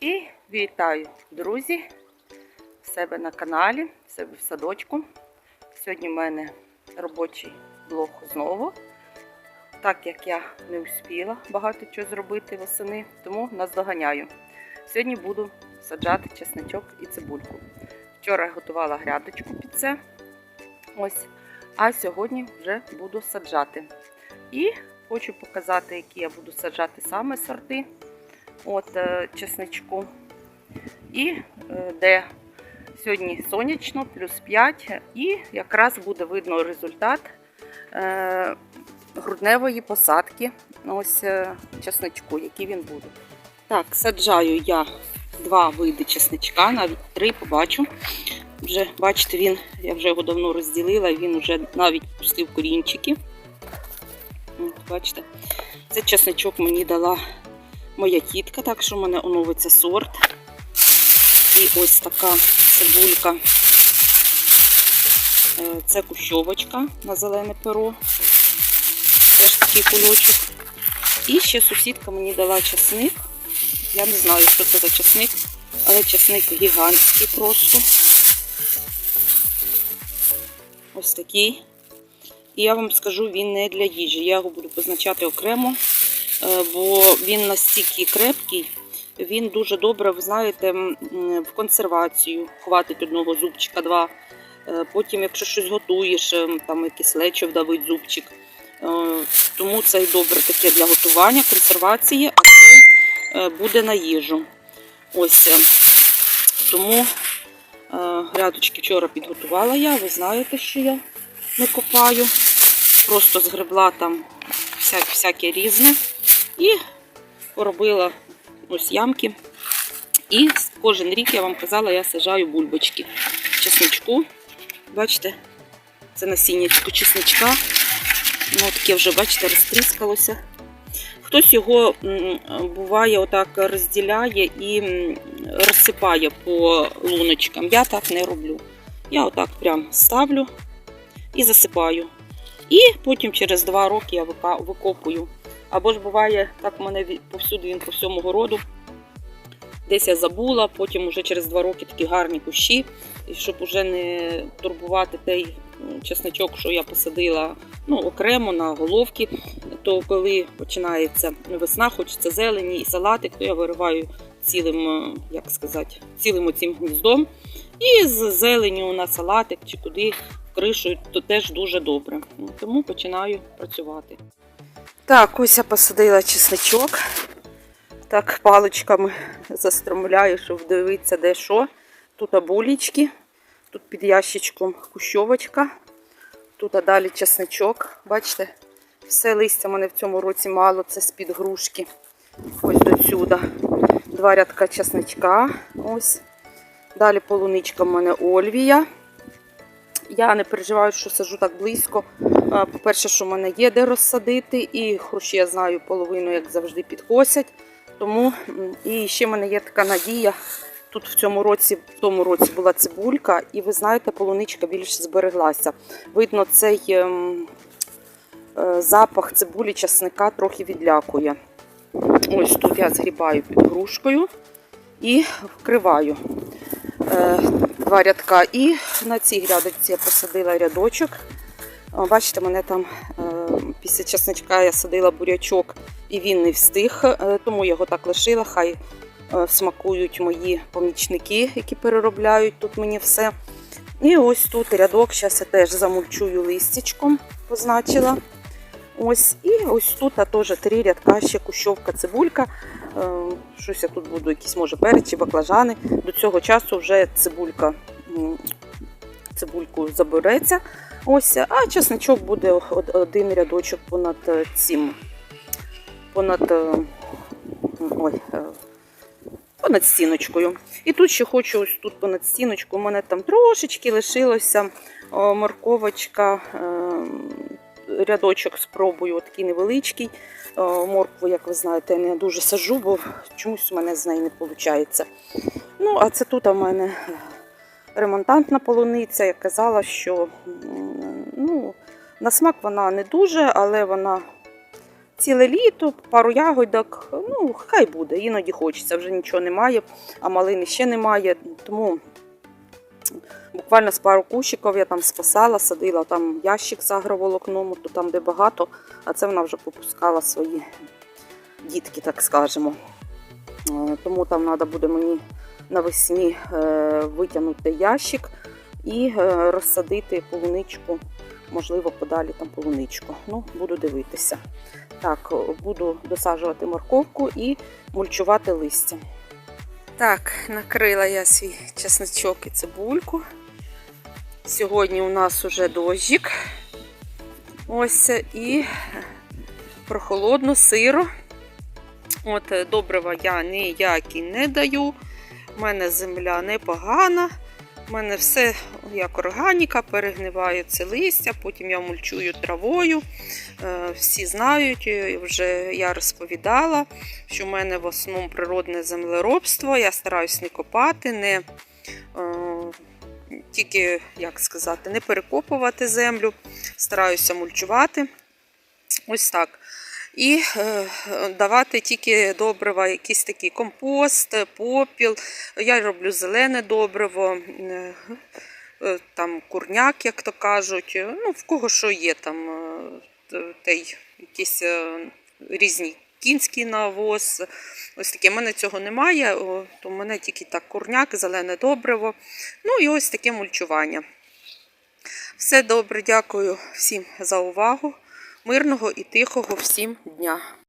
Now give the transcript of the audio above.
І вітаю, друзі, в себе на каналі, в себе в садочку. Сьогодні в мене робочий блог знову. Так як я не успіла багато чого зробити восени, тому наздоганяю. Сьогодні буду саджати чесничок і цибульку. Вчора я готувала грядочку під це. Ось. А сьогодні вже буду саджати. І хочу показати, які я буду саджати саме сорти от е, чесничку. І е, де сьогодні сонячно, плюс 5, і якраз буде видно результат е, грудневої посадки ось чесничку, який він буде. Так, саджаю я два види чесничка, навіть три побачу. Вже, бачите, він, я вже його давно розділила, він вже навіть пустив корінчики. Бачите, це чесничок мені дала моя тітка, так що в мене оновиться сорт. І ось така цибулька. Е, Це кущовочка на зелене перо. Теж такий кульочок. І ще сусідка мені дала часник. Я не знаю, що це за часник, але часник гігантський просто. Ось такий. І я вам скажу, він не для їжі. Я його буду позначати окремо, бо він настільки крепкий, він дуже добре, ви знаєте, в консервацію. Хватить одного зубчика, два. Е, Потім, якщо щось готуєш, е, там якийсь лечо вдавить зубчик. Е, Тому це й добре таке для готування, консервації, а це е, буде на їжу. Ось. е, Тому е, грядочки вчора підготувала я. Ви знаєте, що я не копаю. Просто згребла там всяке різне. І поробила ось ямки. І кожен рік, я вам казала, я сажаю бульбочки. Чесничку. Бачите, це насіннячко чесничка. Воно таке вже, бачите, розтріскалося. Хтось його буває отак розділяє і розсипає по луночкам. Я так не роблю. Я отак прям ставлю і засипаю. І потім через два роки я викопую. Або ж буває, так в мене повсюди він по всьому городу. Десь я забула, потім уже через два роки такі гарні кущі. І щоб уже не турбувати той м, чесночок, що я посадила ну, окремо на головки, то коли починається весна, хочеться зелені і салатик, то я вириваю цілим, е, як сказати, цілим оцім гніздом. І з зеленю на салатик чи куди кришою, то теж дуже добре. Ну, Тому починаю працювати. Так, ось я посадила чесничок. Так, паличками застромляю, щоб дивитися, де що. Тут абулічки, тут під ящичком кущовочка, тут а далі чесничок. Бачите, все листя мене в цьому році мало, це з-під грушки. Ось до сюди. Два рядка чесничка. Ось. Далі полуничка в мене Ольвія. Я не переживаю, що сажу так близько. По-перше, що в мене є де розсадити, і хрущі, я знаю, половину, як завжди, підкосять. Тому і ще в мене є така надія. Тут в цьому році, в тому році була цибулька, і ви знаєте, полуничка більш збереглася. Видно, цей ем, е, запах цибулі часника трохи відлякує. Ось тут я згрібаю під грушкою і вкриваю е, два рядка. І на цій грядочці я посадила рядочок. Бачите, мене там е, після часничка я садила бурячок і він не встиг, е, тому я його так лишила. Хай е, смакують мої помічники, які переробляють тут мені все. І ось тут рядок, зараз я теж замульчую листячком, позначила. Ось, і ось тут теж три рядка, ще кущовка, цибулька. Е, Щось я тут буду, якісь може перець чи баклажани. До цього часу вже цибулька цибульку забереться. Ось, а чесничок буде один рядочок понад е, цим. Понад, е, ой, понад стіночкою. І тут ще хочу ось тут понад стіночкою. У мене там трошечки лишилося морковочка. Рядочок спробую, такий невеличкий. Е, Моркву, як ви знаєте, я не дуже сажу, бо чомусь у мене з неї не виходить. Ну, а це тут у мене ремонтантна полуниця. Я казала, що ну, на смак вона не дуже, але вона ціле літо, пару ягодок. Ну, хай буде, іноді хочеться, вже нічого немає, а малини ще немає. Тому буквально з пару кущиків я там спасала, садила там ящик з агроволокном, то там, де багато, а це вона вже попускала свої дітки, так скажемо. Е, Тому там треба буде мені навесні е, витягнути ящик і е, розсадити полуничку, можливо, подалі там полуничку. Ну, буду дивитися. Так, буду досаджувати морковку і мульчувати листя. Так, накрила я свій чесничок і цибульку. Сьогодні у нас уже дощик. Ось і прохолодно, сиро. От е, добрива я ніякі не даю. У мене земля непогана. У мене все як органіка, перегниваю це листя, потім я мульчую травою. Е, Всі знають, е, вже я розповідала, що в мене в основному природне землеробство. Я стараюсь не копати, не тільки, як сказати, не перекопувати землю, стараюся мульчувати. Ось так. І е, давати тільки добрива, якийсь такий компост, попіл. Я роблю зелене добриво, е, е, там курняк, як то кажуть. Ну, в кого що є там, е, т- якісь е, різні кінський навоз. Ось таке. У мене цього немає, то в мене тільки так курняк, зелене добриво. Ну і ось таке мульчування. Все добре, дякую всім за увагу. Мирного і тихого всім дня.